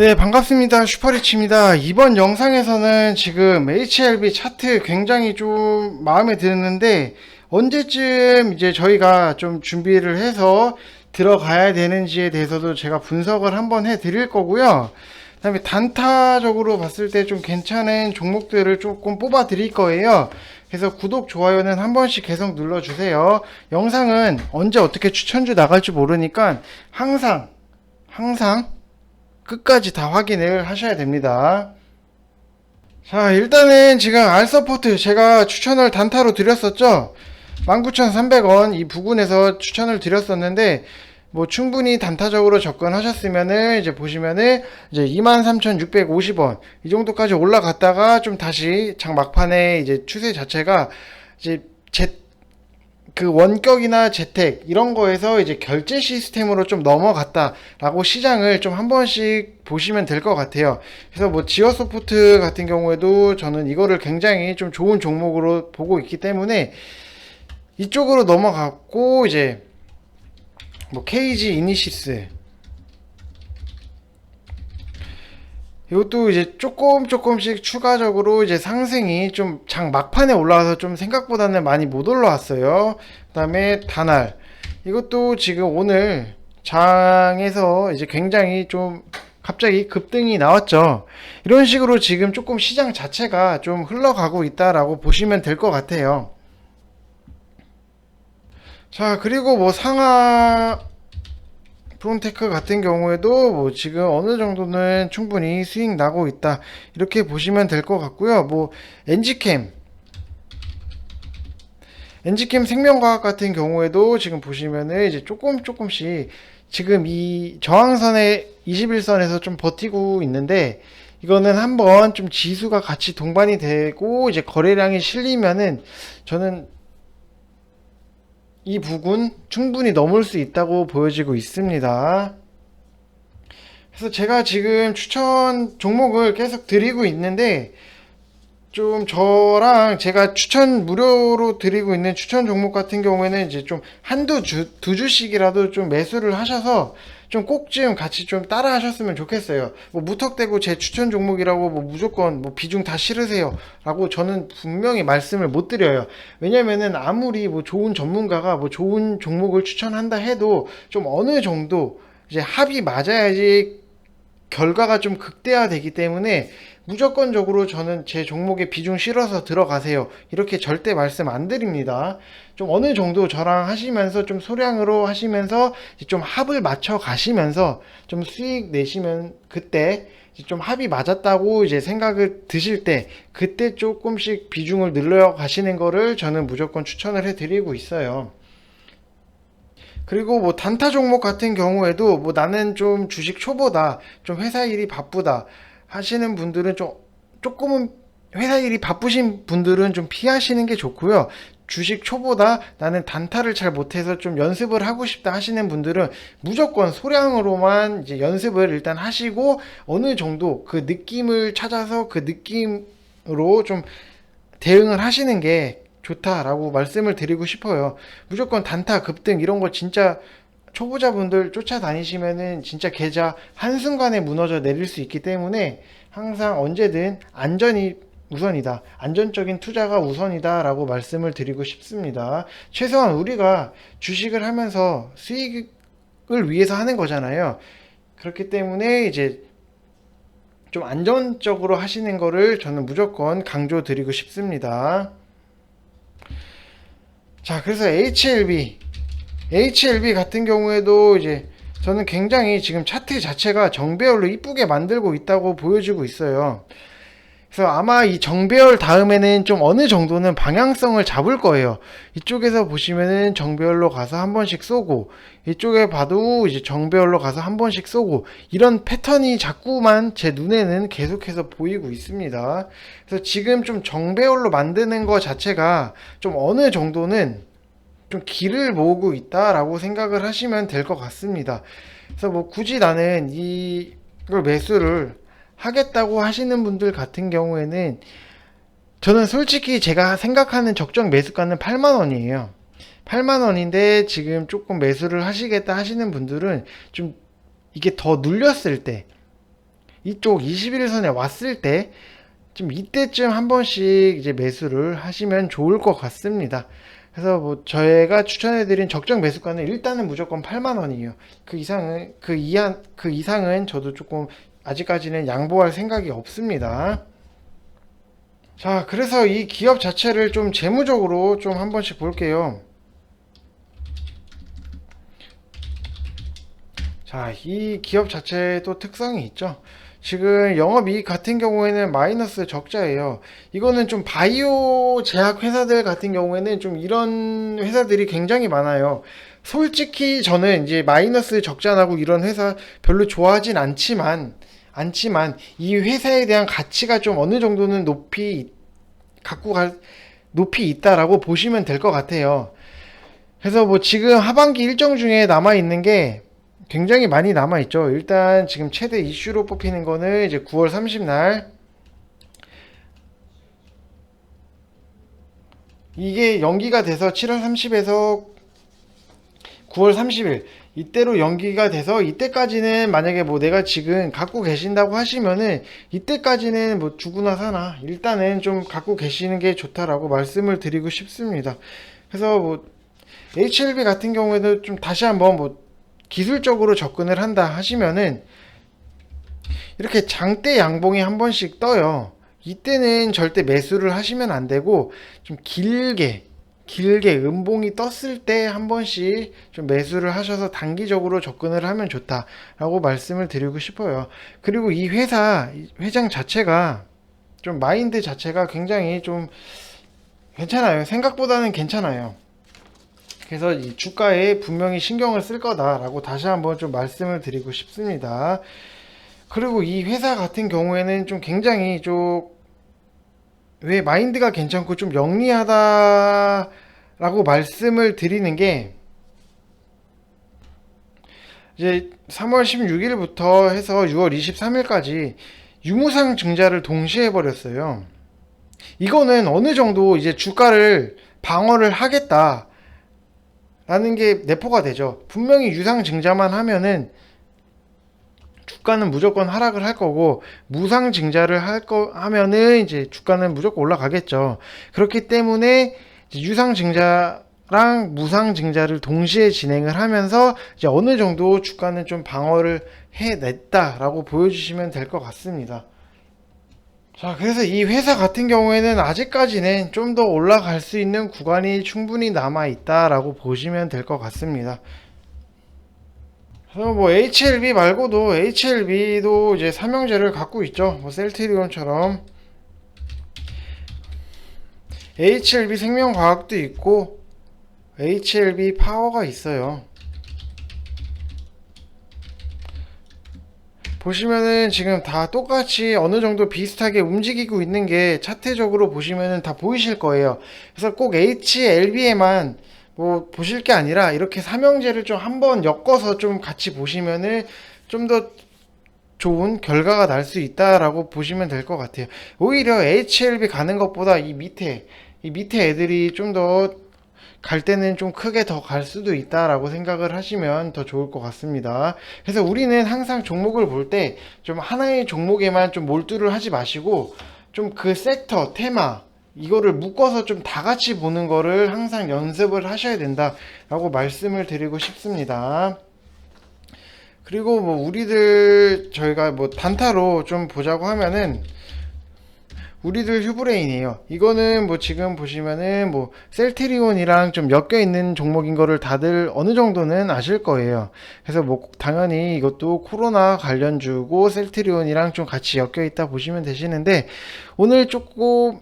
네, 반갑습니다. 슈퍼리치입니다. 이번 영상에서는 지금 HLB 차트 굉장히 좀 마음에 드는데 언제쯤 이제 저희가 좀 준비를 해서 들어가야 되는지에 대해서도 제가 분석을 한번 해 드릴 거고요. 그 다음에 단타적으로 봤을 때 좀 괜찮은 종목들을 조금 뽑아 드릴 거예요. 그래서 구독, 좋아요는 한 번씩 계속 눌러주세요. 영상은 언제 어떻게 추천주 나갈지 모르니까 항상, 항상 끝까지 다 확인을 하셔야 됩니다. 자, 일단은 지금 알서포트 제가 추천을 단타로 드렸었죠. 19,300원 이 부근에서 추천을 드렸었는데 뭐 충분히 단타적으로 접근하셨으면은 이제 보시면은 이제 23,650원 이 정도까지 올라갔다가 좀 다시 장 막판에 이제 추세 자체가 이제 제, 그 원격이나 재택 이런 거에서 이제 결제 시스템으로 좀 넘어갔다라고 시장을 좀 한 번씩 보시면 될 것 같아요. 그래서 뭐 지어 소프트 같은 경우에도 저는 이거를 굉장히 좀 좋은 종목으로 보고 있기 때문에 이쪽으로 넘어갔고 이제 뭐 KG 이니시스 이것도 이제 조금 조금씩 추가적으로 이제 상승이 좀 장 막판에 올라와서 좀 생각보다는 많이 못 올라왔어요. 그 다음에 다날 이것도 지금 오늘 장에서 이제 굉장히 좀 갑자기 급등이 나왔죠. 이런 식으로 지금 조금 시장 자체가 좀 흘러가고 있다라고 보시면 될 것 같아요. 자, 그리고 뭐 상하 프론테크 같은 경우에도 뭐 지금 어느 정도는 충분히 수익 나고 있다. 이렇게 보시면 될 것 같고요. 뭐 엔지캠 엔지캠 생명과학 같은 경우에도 지금 보시면은 이제 조금 조금씩 지금 이 저항선의 21선에서 좀 버티고 있는데 이거는 한번 좀 지수가 같이 동반이 되고 이제 거래량이 실리면은 저는 이 부근 충분히 넘을 수 있다고 보여지고 있습니다. 그래서 제가 지금 추천 종목을 계속 드리고 있는데 좀 저랑 제가 추천 무료로 드리고 있는 추천 종목 같은 경우에는 이제 좀 한두 주, 두 주씩이라도 좀 매수를 하셔서 좀 꼭 좀 같이 좀 따라 하셨으면 좋겠어요. 뭐 무턱대고 제 추천 종목이라고 뭐 무조건 뭐 비중 다 실으세요. 라고 저는 분명히 말씀을 못 드려요. 왜냐면은 아무리 뭐 좋은 전문가가 뭐 좋은 종목을 추천한다 해도 좀 어느 정도 이제 합이 맞아야지 결과가 좀 극대화되기 때문에 무조건적으로 저는 제 종목에 비중 실어서 들어가세요. 이렇게 절대 말씀 안 드립니다. 좀 어느 정도 저랑 하시면서 좀 소량으로 하시면서 좀 합을 맞춰 가시면서 좀 수익 내시면 그때 좀 합이 맞았다고 이제 생각을 드실 때 그때 조금씩 비중을 늘려 가시는 거를 저는 무조건 추천을 해 드리고 있어요. 그리고 뭐 단타 종목 같은 경우에도 뭐 나는 좀 주식 초보다 좀 회사 일이 바쁘다 하시는 분들은 좀 조금은 회사 일이 바쁘신 분들은 좀 피하시는 게 좋고요. 주식 초보다 나는 단타를 잘 못해서 좀 연습을 하고 싶다 하시는 분들은 무조건 소량으로만 이제 연습을 일단 하시고 어느 정도 그 느낌을 찾아서 그 느낌으로 좀 대응을 하시는 게 좋다라고 말씀을 드리고 싶어요. 무조건 단타 급등 이런 거 진짜 초보자분들 쫓아다니시면은 진짜 계좌 한순간에 무너져 내릴 수 있기 때문에 항상 언제든 안전이 우선이다. 안전적인 투자가 우선이다 라고 말씀을 드리고 싶습니다. 최소한 우리가 주식을 하면서 수익을 위해서 하는 거잖아요. 그렇기 때문에 이제 좀 안전적으로 하시는 거를 저는 무조건 강조 드리고 싶습니다. 자, 그래서 HLB HLB 같은 경우에도 이제 저는 굉장히 지금 차트 자체가 정배열로 이쁘게 만들고 있다고 보여지고 있어요. 그래서 아마 이 정배열 다음에는 좀 어느 정도는 방향성을 잡을 거예요. 이쪽에서 보시면은 정배열로 가서 한 번씩 쏘고, 이쪽에 봐도 이제 정배열로 가서 한 번씩 쏘고, 이런 패턴이 자꾸만 제 눈에는 계속해서 보이고 있습니다. 그래서 지금 좀 정배열로 만드는 것 자체가 좀 어느 정도는 좀 길을 모으고 있다라고 생각을 하시면 될 것 같습니다. 그래서 뭐 굳이 나는 이걸 매수를 하겠다고 하시는 분들 같은 경우에는 저는 솔직히 제가 생각하는 적정 매수가는 8만 원이에요. 8만 원인데 지금 조금 매수를 하시겠다 하시는 분들은 좀 이게 더 눌렸을 때 이쪽 21선에 왔을 때 좀 이때쯤 한 번씩 이제 매수를 하시면 좋을 것 같습니다. 그래서 뭐 저희가 추천해드린 적정 매수가는 일단은 무조건 8만 원이에요. 그 이상은 그 이하 그 이상은 저도 조금 아직까지는 양보할 생각이 없습니다. 자, 그래서 이 기업 자체를 좀 재무적으로 좀 한 번씩 볼게요. 자, 이 기업 자체에 또 특성이 있죠. 지금 영업이익 같은 경우에는 마이너스 적자예요. 이거는 좀 바이오 제약 회사들 같은 경우에는 좀 이런 회사들이 굉장히 많아요. 솔직히 저는 이제 마이너스 적자 나고 이런 회사 별로 좋아하진 않지만, 않지만 이 회사에 대한 가치가 좀 어느 정도는 높이 갖고 갈, 높이 있다라고 보시면 될 것 같아요. 그래서 뭐 지금 하반기 일정 중에 남아 있는 게 굉장히 많이 남아 있죠. 일단 지금 최대 이슈로 뽑히는 거는 이제 9월 30날 이게 연기가 돼서 7월 30에서 9월 30일 이때로 연기가 돼서 이때까지는 만약에 뭐 내가 지금 갖고 계신다고 하시면은 이때까지는 뭐 주구나 사나 일단은 좀 갖고 계시는 게 좋다라고 말씀을 드리고 싶습니다. 그래서 뭐 HLB 같은 경우에도 좀 다시 한번 뭐 기술적으로 접근을 한다 하시면은 이렇게 장대 양봉이 한 번씩 떠요. 이때는 절대 매수를 하시면 안 되고 좀 길게 길게 음봉이 떴을 때 한 번씩 좀 매수를 하셔서 단기적으로 접근을 하면 좋다라고 말씀을 드리고 싶어요. 그리고 이 회사 회장 자체가 좀 마인드 자체가 굉장히 좀 괜찮아요. 생각보다는 괜찮아요. 그래서 이 주가에 분명히 신경을 쓸 거다라고 다시 한번 좀 말씀을 드리고 싶습니다. 그리고 이 회사 같은 경우에는 좀 굉장히 좀 왜 마인드가 괜찮고 좀 영리하다라고 말씀을 드리는 게 이제 3월 16일부터 해서 6월 23일까지 유무상 증자를 동시에 해버렸어요. 이거는 어느 정도 이제 주가를 방어를 하겠다. 라는 게 내포가 되죠. 분명히 유상 증자만 하면은 주가는 무조건 하락을 할 거고 무상 증자를 할 거 하면은 이제 주가는 무조건 올라가겠죠. 그렇기 때문에 유상 증자 랑 무상 증자를 동시에 진행을 하면서 이제 어느 정도 주가는 좀 방어를 해냈다라고 보여주시면 될 것 같습니다. 자, 그래서 이 회사 같은 경우에는 아직까지는 좀 더 올라갈 수 있는 구간이 충분히 남아 있다라고 보시면 될 것 같습니다. 그래서 뭐 HLB 말고도 HLB도 이제 삼형제를 갖고 있죠. 뭐 셀트리온처럼 HLB 생명과학도 있고 HLB 파워가 있어요. 보시면은 지금 다 똑같이 어느 정도 비슷하게 움직이고 있는 게 차트적으로 보시면은 다 보이실 거예요. 그래서 꼭 HLB에만 뭐 보실 게 아니라 이렇게 삼형제를 좀 한번 엮어서 좀 같이 보시면은 좀 더 좋은 결과가 날 수 있다라고 보시면 될 것 같아요. 오히려 HLB 가는 것보다 이 밑에 이 밑에 애들이 좀 더 갈 때는 좀 크게 더 갈 수도 있다라고 생각을 하시면 더 좋을 것 같습니다. 그래서 우리는 항상 종목을 볼 때 좀 하나의 종목에만 좀 몰두를 하지 마시고 좀 그 섹터, 테마, 이거를 묶어서 좀 다 같이 보는 거를 항상 연습을 하셔야 된다라고 말씀을 드리고 싶습니다. 그리고 뭐 우리들 저희가 뭐 단타로 좀 보자고 하면은 우리들 휴브레인이에요. 이거는 뭐 지금 보시면은 뭐 셀트리온이랑 좀 엮여 있는 종목인 거를 다들 어느 정도는 아실 거예요. 그래서 뭐 당연히 이것도 코로나 관련주고 셀트리온이랑 좀 같이 엮여 있다 보시면 되시는데 오늘 조금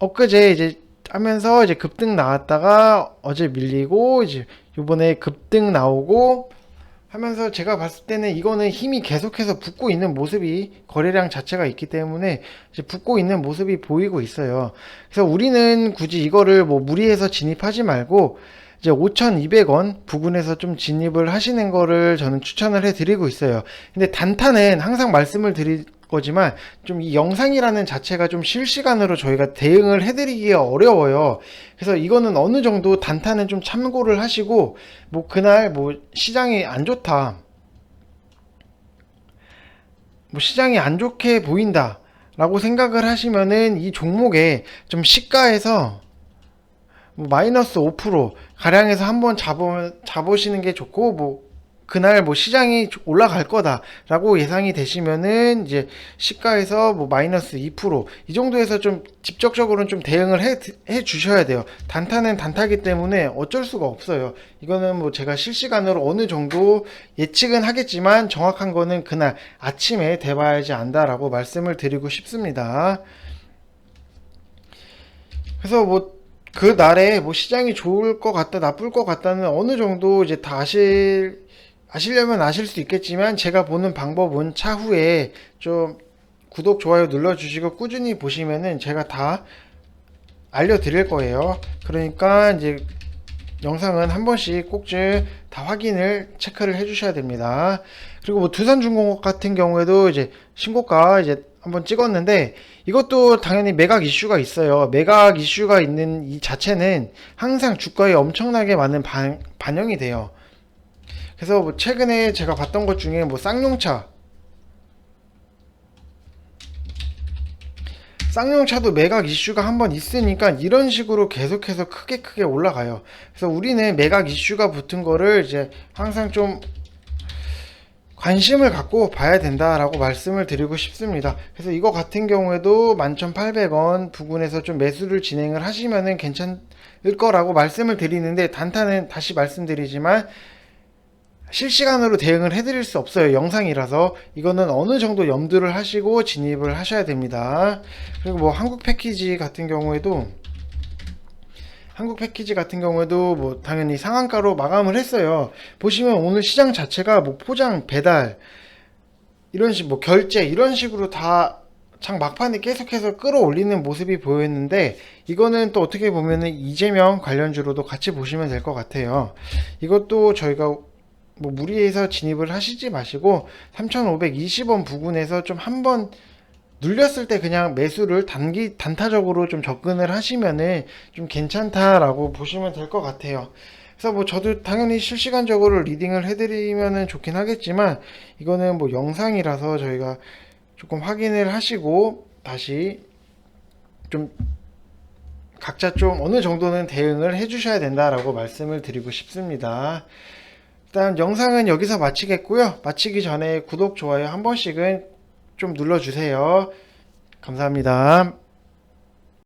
엊그제 이제 하면서 이제 급등 나왔다가 어제 밀리고 이제 요번에 급등 나오고 하면서 제가 봤을 때는 이거는 힘이 계속해서 붙고 있는 모습이 거래량 자체가 있기 때문에 이제 붙고 있는 모습이 보이고 있어요. 그래서 우리는 굳이 이거를 뭐 무리해서 진입하지 말고 이제 5,200원 부근에서 좀 진입을 하시는 거를 저는 추천을 해 드리고 있어요. 근데 단타는 항상 말씀을 드릴 거지만 좀 이 영상이라는 자체가 좀 실시간으로 저희가 대응을 해드리기가 어려워요. 그래서 이거는 어느 정도 단타는 좀 참고를 하시고 뭐 그날 뭐 시장이 안 좋다. 뭐 시장이 안 좋게 보인다 라고 생각을 하시면은 이 종목에 좀 시가에서 뭐 마이너스 5% 가량해서 한번 잡아 잡으시는 게 좋고 뭐 그날 뭐 시장이 올라갈 거다라고 예상이 되시면은 이제 시가에서 뭐 마이너스 2%이 정도에서 좀 직접적으로는 좀 대응을 해, 해 주셔야 돼요. 단타는 단타기 때문에 어쩔 수가 없어요. 이거는 뭐 제가 실시간으로 어느 정도 예측은 하겠지만 정확한 거는 그날 아침에 돼봐야지 안다라고 말씀을 드리고 싶습니다. 그래서 뭐그 날에 뭐 시장이 좋을 것 같다, 나쁠 것 같다는 어느 정도 이제 다 아실, 아시려면 아실 수 있겠지만 제가 보는 방법은 차후에 좀 구독, 좋아요 눌러주시고 꾸준히 보시면은 제가 다 알려드릴 거예요. 그러니까 이제 영상은 한 번씩 꼭좀다 확인을 체크를 해주셔야 됩니다. 그리고 뭐 두산중공업 같은 경우에도 이제 신고가 이제 한번 찍었는데 이것도 당연히 매각 이슈가 있어요. 매각 이슈가 있는 이 자체는 항상 주가에 엄청나게 많은 반, 반영이 돼요. 그래서 뭐 최근에 제가 봤던 것 중에 뭐 쌍용차 쌍용차도 매각 이슈가 한 번 있으니까 이런 식으로 계속해서 크게 크게 올라가요. 그래서 우리는 매각 이슈가 붙은 거를 이제 항상 좀 관심을 갖고 봐야 된다라고 말씀을 드리고 싶습니다. 그래서 이거 같은 경우에도 11,800원 부근에서 좀 매수를 진행을 하시면은 괜찮을 거라고 말씀을 드리는데 단타는 다시 말씀드리지만 실시간으로 대응을 해드릴 수 없어요. 영상이라서 이거는 어느 정도 염두를 하시고 진입을 하셔야 됩니다. 그리고 뭐 한국 패키지 같은 경우에도 한국 패키지 같은 경우에도 뭐 당연히 상한가로 마감을 했어요. 보시면 오늘 시장 자체가 뭐 포장, 배달 이런 식, 뭐 결제 이런 식으로 다 장 막판에 계속해서 끌어올리는 모습이 보였는데 이거는 또 어떻게 보면은 이재명 관련주로도 같이 보시면 될 것 같아요. 이것도 저희가 뭐 무리해서 진입을 하시지 마시고 3,520원 부근에서 좀 한번 눌렸을 때 그냥 매수를 단기 단타적으로 좀 접근을 하시면은 좀 괜찮다라고 보시면 될 것 같아요. 그래서 뭐 저도 당연히 실시간적으로 리딩을 해드리면은 좋긴 하겠지만 이거는 뭐 영상이라서 저희가 조금 확인을 하시고 다시 좀 각자 좀 어느 정도는 대응을 해주셔야 된다라고 말씀을 드리고 싶습니다. 일단 영상은 여기서 마치겠고요. 마치기 전에 구독, 좋아요 한 번씩은 좀 눌러주세요. 감사합니다.